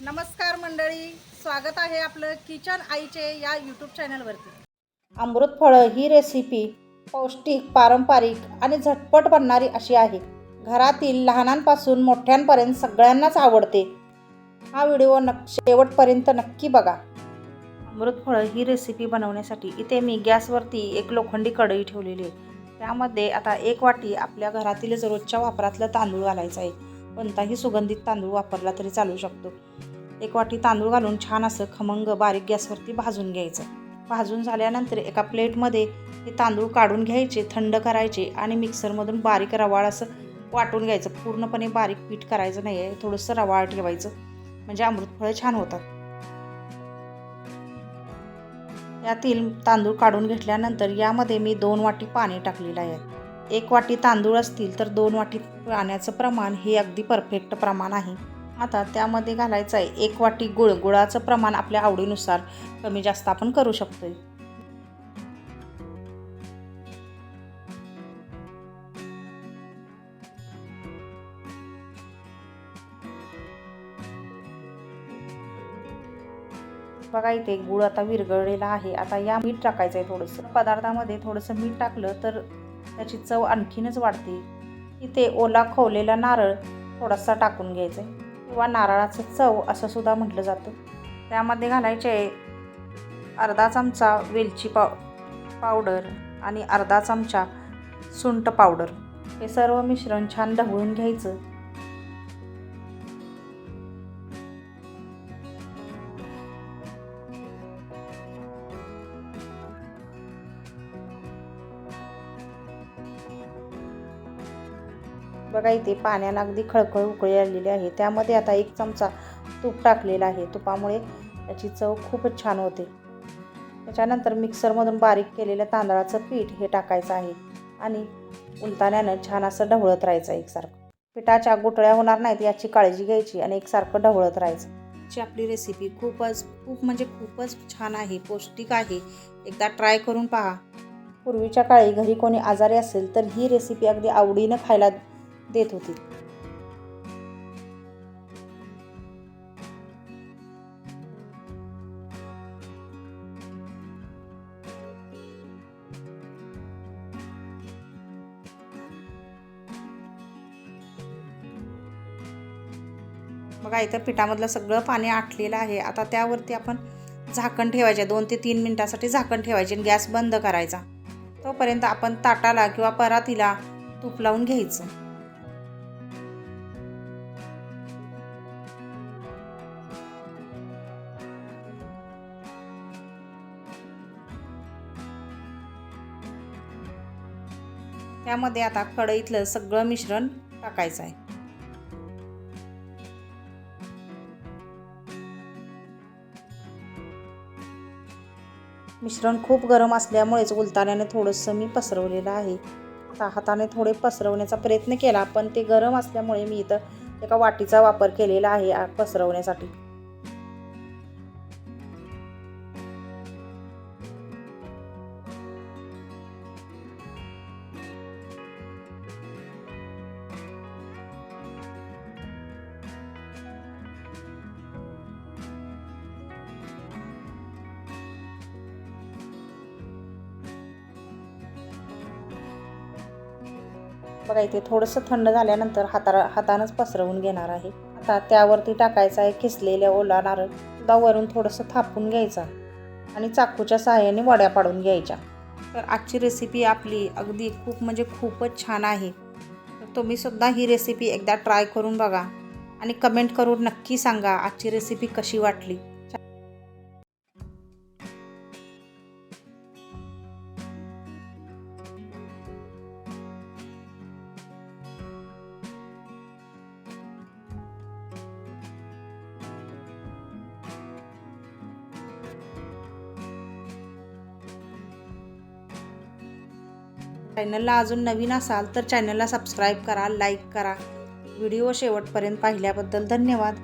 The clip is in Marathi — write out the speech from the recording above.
नमस्कार मंडळी स्वागत आहे आपलं किचन आईचे या यूट्यूब चॅनलवरती अमृत फळं ही रेसिपी पौष्टिक पारंपरिक आणि झटपट बनणारी अशी आहे. घरातील लहानांपासून मोठ्यांपर्यंत सगळ्यांनाच आवडते. हा व्हिडिओ नक शेवटपर्यंत नक्की बघा. अमृत फळं ही रेसिपी बनवण्यासाठी इथे मी गॅसवरती एक लोखंडी कढई ठेवलेली आहे. त्यामध्ये आता एक वाटी आपल्या घरातीलच रोजच्या वापरातलं तांदूळ घालायचं आहे. कोणताही सुगंधित तांदूळ वापरला तरी चालू शकतो. एक वाटी तांदूळ घालून छान असं खमंग बारीक गॅसवरती भाजून घ्यायचं. भाजून झाल्यानंतर एका प्लेटमध्ये हे तांदूळ काढून घ्यायचे थंड करायचे आणि मिक्सरमधून बारीक रवाळ असं वाटून घ्यायचं. पूर्णपणे बारीक पीठ करायचं नाही आहे थोडंसं रवाळ ठेवायचं. म्हणजे अमृतफळं छान होतात. यातील तांदूळ काढून घेतल्यानंतर यामध्ये मी दोन वाटी पाणी टाकलेलं आहे. एक वाटी तांदूळ असतील तर दोन वाटी पाण्याचं प्रमाण हे अगदी परफेक्ट प्रमाण आहे. आता त्यामध्ये घालायचं आहे. एक वाटी गुळ. गुळाचं प्रमाण आपल्या आवडीनुसार कमी जास्त आपण करू शकतो बघा इथे गुळ आता विरघळलेला आहे. आता या मीठ टाकायचं आहे थोडंसं. पदार्थामध्ये थोडंसं मीठ टाकलं तर त्याची चव आणखीनच वाढते. इथे ओला खवलेला नारळ थोडासा टाकून घ्यायचा आहे किंवा नारळाचं चव असं सुद्धा म्हटलं जातं. त्यामध्ये घालायचे अर्धा चमचा वेलची पाव पावडर आणि अर्धा चमचा सुंट पावडर. हे सर्व मिश्रण छान ढवळून घ्यायचं. बघा इथे पाण्याला अगदी खळखळ उकळी आलेली आहे. त्यामध्ये आता एक चमचा तूप टाकलेला आहे. तुपामुळे त्याची चव खूपच छान होते. त्याच्यानंतर मिक्सरमधून बारीक केलेलं तांदळाचं पीठ हे टाकायचं आहे आणि उलताण्यानं छान असं ढवळत राहायचं एकसारखं. पिठाच्या गुटळ्या होणार नाहीत याची काळजी घ्यायची आणि एकसारखं ढवळत राहायचं. ची आपली रेसिपी खूपच खूप म्हणजे खूपच छान आहे. पौष्टिक आहे. एकदा ट्राय करून पहा. पूर्वीच्या काळी घरी कोणी आजारी असेल तर ही रेसिपी अगदी आवडीनं खायला देत होती. बघा इथं पिठामधलं सगळं पाणी आटलेलं आहे. आता त्यावरती आपण झाकण ठेवायचे. दोन ते तीन मिनटासाठी झाकण ठेवायचे आणि गॅस बंद करायचा. तोपर्यंत आपण ताटाला किंवा परातीला तूप लावून घ्यायचं. त्यामध्ये आता कढईतलं सगळं मिश्रण टाकायचं आहे. मिश्रण खूप गरम असल्यामुळेच उलताण्याने थोडंसं मी पसरवलेलं आहे. आता हाताने थोडे पसरवण्याचा प्रयत्न केला पण ते गरम असल्यामुळे मी इथं एका वाटीचा वापर केलेला आहे आ- पसरवण्यासाठी. बघा इथे थोडंसं थंड झाल्यानंतर हाता हातानंच पसरवून घेणार आहे. आता त्यावरती टाकायचं आहे किसलेल्या ओला नारळ. सुद्धा वरून थोडंसं थापून घ्यायचा आणि चाकूच्या सहाय्याने वड्या पाडून घ्यायच्या. तर आजची रेसिपी आपली अगदी खूप म्हणजे खूपच छान आहे. तर तुम्ही सुद्धा ही रेसिपी एकदा ट्राय करून बघा आणि कमेंट करून नक्की सांगा आजची रेसिपी कशी वाटली. चॅनलला अजून नवीन असाल तर चॅनलला सबस्क्राईब करा लाईक करा. व्हिडिओ शेवटपर्यंत पाहिल्याबद्दल धन्यवाद.